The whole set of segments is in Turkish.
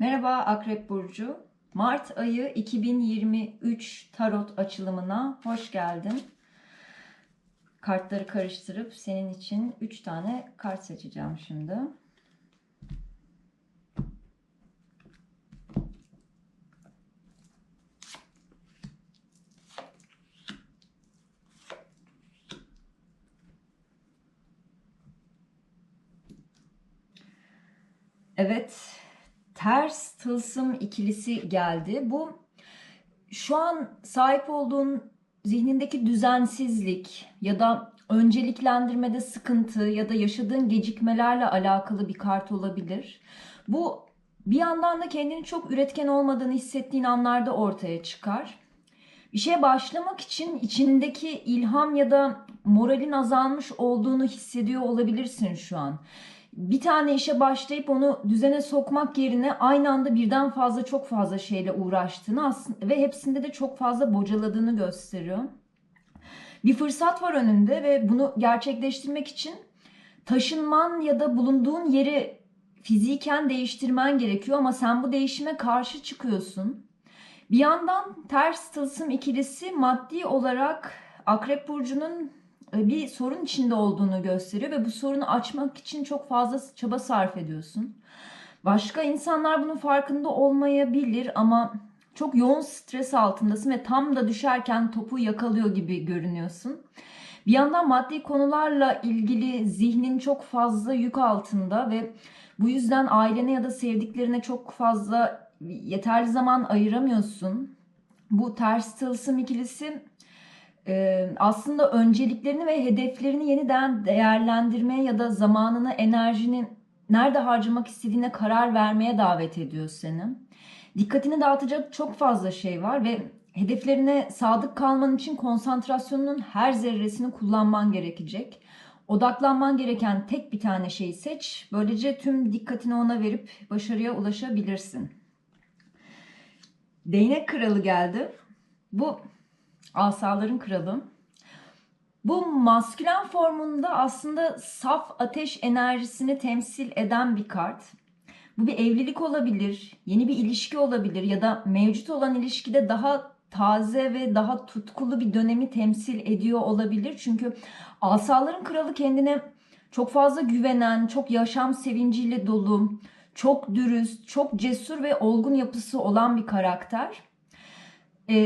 Merhaba Akrep Burcu. Mart ayı 2023 tarot açılımına hoş geldin. Kartları karıştırıp senin için 3 tane kart seçeceğim şimdi. Evet, ters tılsım ikilisi geldi. Bu şu an sahip olduğun zihnindeki düzensizlik ya da önceliklendirmede sıkıntı ya da yaşadığın gecikmelerle alakalı bir kart olabilir. Bu bir yandan da kendini çok üretken olmadığını hissettiğin anlarda ortaya çıkar. Bir şeye başlamak için içindeki ilham ya da moralin azalmış olduğunu hissediyor olabilirsin şu an bir tane işe başlayıp onu düzene sokmak yerine aynı anda birden fazla çok fazla şeyle uğraştığını aslında ve hepsinde de çok fazla bocaladığını gösteriyor. Bir fırsat var önünde ve bunu gerçekleştirmek için taşınman ya da bulunduğun yeri fiziken değiştirmen gerekiyor ama sen bu değişime karşı çıkıyorsun. Bir yandan ters tılsım ikilisi maddi olarak Akrep Burcu'nun bir sorun içinde olduğunu gösteriyor ve bu sorunu açmak için çok fazla çaba sarf ediyorsun. Başka insanlar bunun farkında olmayabilir ama çok yoğun stres altındasın ve tam da düşerken topu yakalıyor gibi görünüyorsun. Bir yandan maddi konularla ilgili zihnin çok fazla yük altında ve bu yüzden ailene ya da sevdiklerine çok fazla yeterli zaman ayıramıyorsun. Bu ters tılsım ikilisi aslında önceliklerini ve hedeflerini yeniden değerlendirmeye ya da zamanını, enerjini nerede harcamak istediğine karar vermeye davet ediyor seni. Dikkatini dağıtacak çok fazla şey var ve hedeflerine sadık kalman için konsantrasyonunun her zerresini kullanman gerekecek. Odaklanman gereken tek bir tane şeyi seç. Böylece tüm dikkatini ona verip başarıya ulaşabilirsin. Değnek kralı geldi. Bu Asaların kralı. Bu maskülen formunda aslında saf ateş enerjisini temsil eden bir kart. Bu bir evlilik olabilir, yeni bir ilişki olabilir ya da mevcut olan ilişkide daha taze ve daha tutkulu bir dönemi temsil ediyor olabilir. Çünkü asaların kralı kendine çok fazla güvenen, çok yaşam sevinciyle dolu, çok dürüst, çok cesur ve olgun yapısı olan bir karakter. E,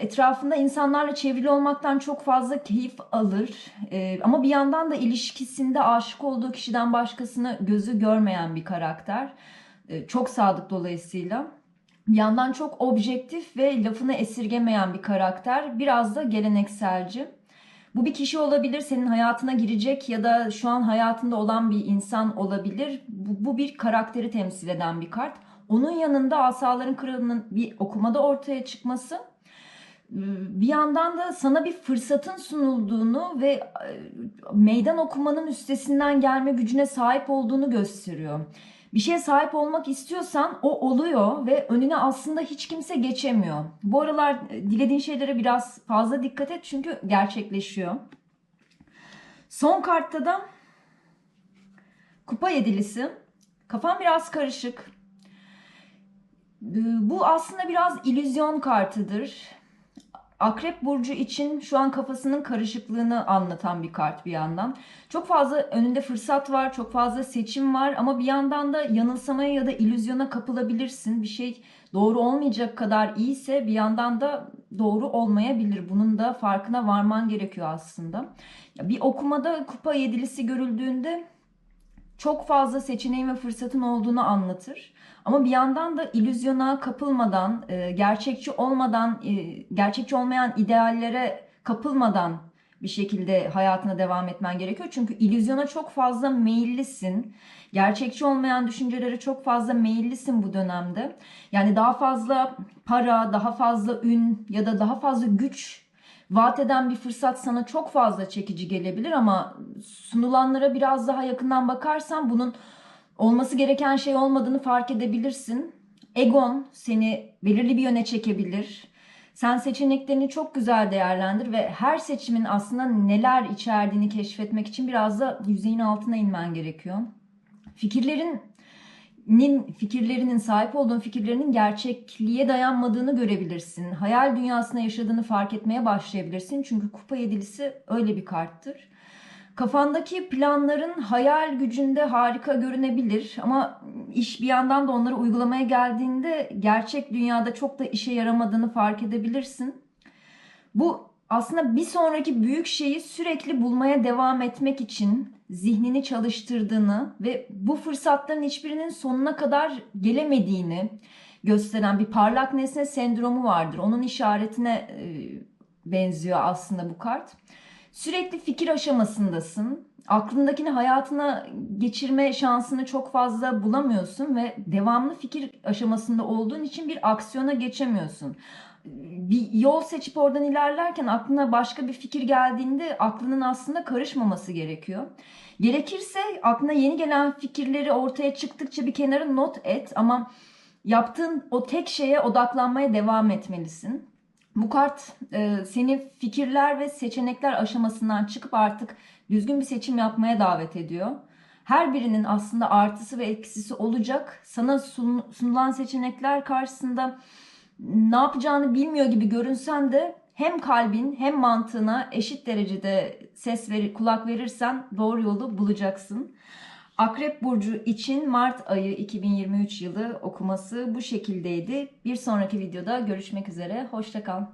etrafında insanlarla çevrili olmaktan çok fazla keyif alır. E, ama bir yandan da ilişkisinde aşık olduğu kişiden başkasını gözü görmeyen bir karakter. E, çok sadık dolayısıyla. Bir yandan çok objektif ve lafını esirgemeyen bir karakter. Biraz da gelenekselci. Bu bir kişi olabilir, senin hayatına girecek ya da şu an hayatında olan bir insan olabilir. Bu, bu bir karakteri temsil eden bir kart. Onun yanında Asaların Kralı'nın bir okumada ortaya çıkması bir yandan da sana bir fırsatın sunulduğunu ve e, meydan okumanın üstesinden gelme gücüne sahip olduğunu gösteriyor. Bir şeye sahip olmak istiyorsan o oluyor ve önüne aslında hiç kimse geçemiyor. Bu aralar e, dilediğin şeylere biraz fazla dikkat et çünkü gerçekleşiyor. Son kartta da kupa yedilisi. Kafam biraz karışık. Bu aslında biraz illüzyon kartıdır Akrep burcu için şu an kafasının karışıklığını anlatan bir kart bir yandan. Çok fazla önünde fırsat var, çok fazla seçim var ama bir yandan da yanılsamaya ya da illüzyona kapılabilirsin. Bir şey doğru olmayacak kadar iyiyse bir yandan da doğru olmayabilir. Bunun da farkına varman gerekiyor aslında. Bir okumada kupa yedilisi görüldüğünde çok fazla seçeneğin ve fırsatın olduğunu anlatır. Ama bir yandan da ilüzyona kapılmadan, e, gerçekçi olmadan, e, gerçekçi olmayan ideallere kapılmadan bir şekilde hayatına devam etmen gerekiyor. Çünkü ilüzyona çok fazla meyillisin. Gerçekçi olmayan düşüncelere çok fazla meyillisin bu dönemde. Yani daha fazla para, daha fazla ün ya da daha fazla güç vaat eden bir fırsat sana çok fazla çekici gelebilir ama sunulanlara biraz daha yakından bakarsan bunun olması gereken şey olmadığını fark edebilirsin. Egon seni belirli bir yöne çekebilir. Sen seçeneklerini çok güzel değerlendir ve her seçimin aslında neler içerdiğini keşfetmek için biraz da yüzeyin altına inmen gerekiyor. Fikirlerin nin fikirlerinin sahip olduğun fikirlerinin gerçekliğe dayanmadığını görebilirsin. Hayal dünyasında yaşadığını fark etmeye başlayabilirsin. Çünkü kupa yedilisi öyle bir karttır. Kafandaki planların hayal gücünde harika görünebilir ama iş bir yandan da onları uygulamaya geldiğinde gerçek dünyada çok da işe yaramadığını fark edebilirsin. Bu aslında bir sonraki büyük şeyi sürekli bulmaya devam etmek için zihnini çalıştırdığını ve bu fırsatların hiçbirinin sonuna kadar gelemediğini gösteren bir parlak nesne sendromu vardır. Onun işaretine e, benziyor aslında bu kart. Sürekli fikir aşamasındasın. Aklındakini hayatına geçirme şansını çok fazla bulamıyorsun ve devamlı fikir aşamasında olduğun için bir aksiyona geçemiyorsun. Bir yol seçip oradan ilerlerken aklına başka bir fikir geldiğinde aklının aslında karışmaması gerekiyor. Gerekirse aklına yeni gelen fikirleri ortaya çıktıkça bir kenara not et ama yaptığın o tek şeye odaklanmaya devam etmelisin. Bu kart e, seni fikirler ve seçenekler aşamasından çıkıp artık düzgün bir seçim yapmaya davet ediyor. Her birinin aslında artısı ve eksisi olacak. Sana sun, sunulan seçenekler karşısında ne yapacağını bilmiyor gibi görünsen de hem kalbin hem mantığına eşit derecede ses ver, kulak verirsen doğru yolu bulacaksın. Akrep Burcu için Mart ayı 2023 yılı okuması bu şekildeydi. Bir sonraki videoda görüşmek üzere. Hoşçakal.